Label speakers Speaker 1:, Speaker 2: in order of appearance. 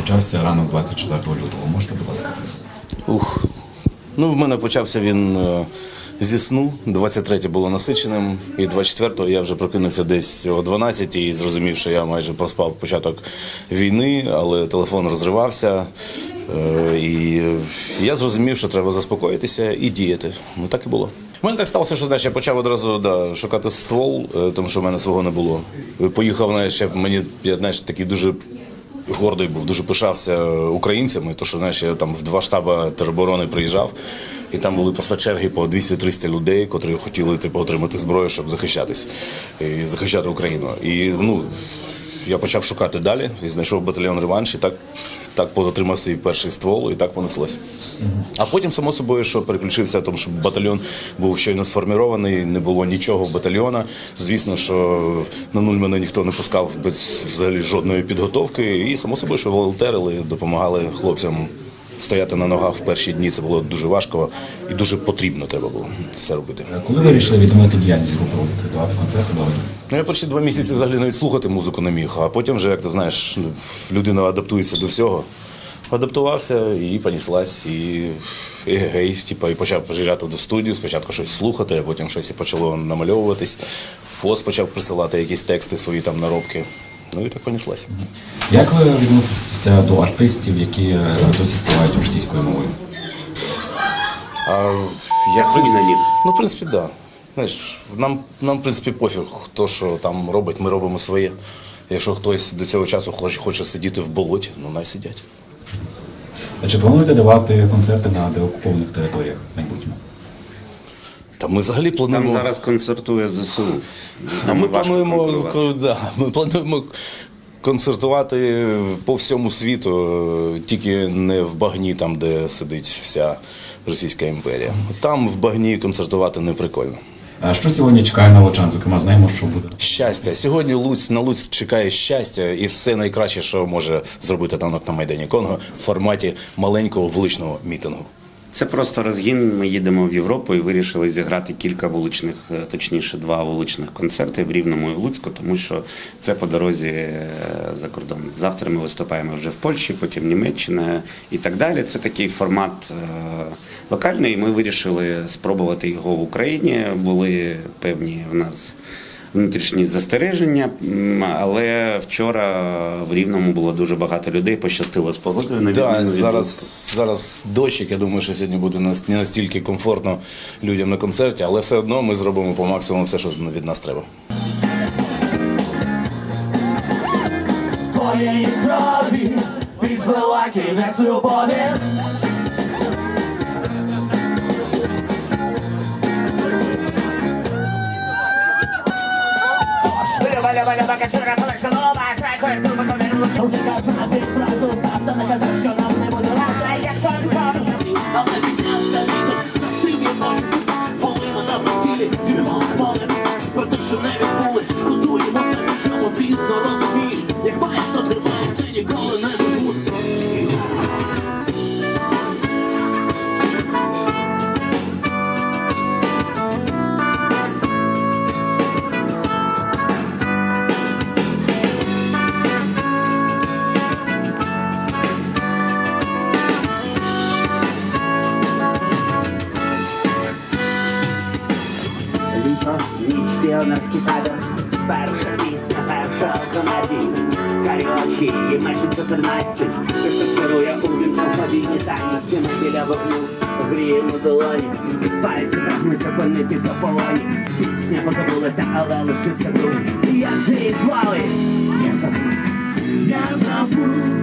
Speaker 1: почався ранок 24 лютого. Можете, будь ласка,
Speaker 2: Ух. Ну, в мене почався він е, зі сну. 23 було насиченим, і 24-го я вже прокинувся десь о 12 і зрозумів, що я майже проспав початок війни, але телефон розривався. Е, І я зрозумів, що треба заспокоїтися і діяти. Ну так і було. У мене так сталося, що знаєш, я почав одразу да, шукати ствол, е, тому що в мене свого не було. Поїхав, знаєш, я, мені я знаєш, такий дуже гордий був, дуже пишався українцями. То що знаєш, я там в два штаби тероборони приїжджав, і там були просто черги по 200-300 людей, котрі хотіли типу, отримати зброю, щоб захищатись і захищати Україну. І ну я почав шукати далі і знайшов батальйон реванш, і так. Так отримав свій перший ствол, і так понеслось. А потім, само собою, що переключився, тому що батальйон був щойно сформірований, не було нічого в батальйона. Звісно, що на нуль мене ніхто не пускав без взагалі жодної підготовки. І само собою, що волонтерили, допомагали хлопцям стояти на ногах в перші дні. Це було дуже важко і дуже потрібно треба було це робити.
Speaker 1: коли ви вирішили відновити діяльність групи «Робити», давати концерти, давати?
Speaker 2: Ну, я почти два місяці взагалі навіть слухати музику не міг, а потім вже, як ти знаєш, людина адаптується до всього. Адаптувався і поніслась, і, і гей, типу, і почав приїжджати до студії, спочатку щось слухати, а потім щось і почало намальовуватись. ФОС почав присилати якісь тексти свої там наробки. Ну і так поніслась.
Speaker 1: Як ви відноситеся до артистів, які е, досі співають російською мовою?
Speaker 2: А я,
Speaker 3: хуй на них.
Speaker 2: Ну, в принципі, так. Да. Знаєш, нам, нам, в принципі, пофіг, хто що там робить, ми робимо своє. Якщо хтось до цього часу хоче, хоче сидіти в болоті, ну най сидять.
Speaker 1: А Чи плануєте давати концерти на деокупованих територіях в майбутньому?
Speaker 2: Та ми взагалі плануємо.
Speaker 3: Там зараз концертує ЗСУ.
Speaker 2: А ми плануємо, да, ми плануємо концертувати по всьому світу, тільки не в багні, там, де сидить вся Російська імперія. Там в багні концертувати не прикольно.
Speaker 1: А що сьогодні чекає на Лучан? Зокрема, знаємо, що буде.
Speaker 2: Щастя. Сьогодні Луць на Луцьк чекає щастя і все найкраще, що може зробити танок на Майдані Конго в форматі маленького вуличного мітингу.
Speaker 3: Це просто розгін. Ми їдемо в Європу і вирішили зіграти кілька вуличних, е, точніше, два вуличних концерти в Рівному і в Луцьку, тому що це по дорозі е, за кордон. Завтра ми виступаємо вже в Польщі, потім Німеччина і так далі. Це такий формат е, локальний. Ми вирішили спробувати його в Україні. Були певні в нас. Внутрішні застереження, але вчора в Рівному було дуже багато людей. Пощастило з погодою. на
Speaker 2: Да, зараз, зараз дощик. Я думаю, що сьогодні буде не настільки комфортно людям на концерті, але все одно ми зробимо по максимуму все, що від нас треба.
Speaker 4: твоєї крові підвела кінець любові. baga
Speaker 5: sura ніч табір Перша пісня, перша комедія. Карі очі, і межі 14 Хто керує у вінку повійні танці Ми біля вогню, гріємо долоні. Пальці прагнуть опинитися в полоні. Пісня позабулася, але лишився друг. Як же її звали? Я забув. Я забув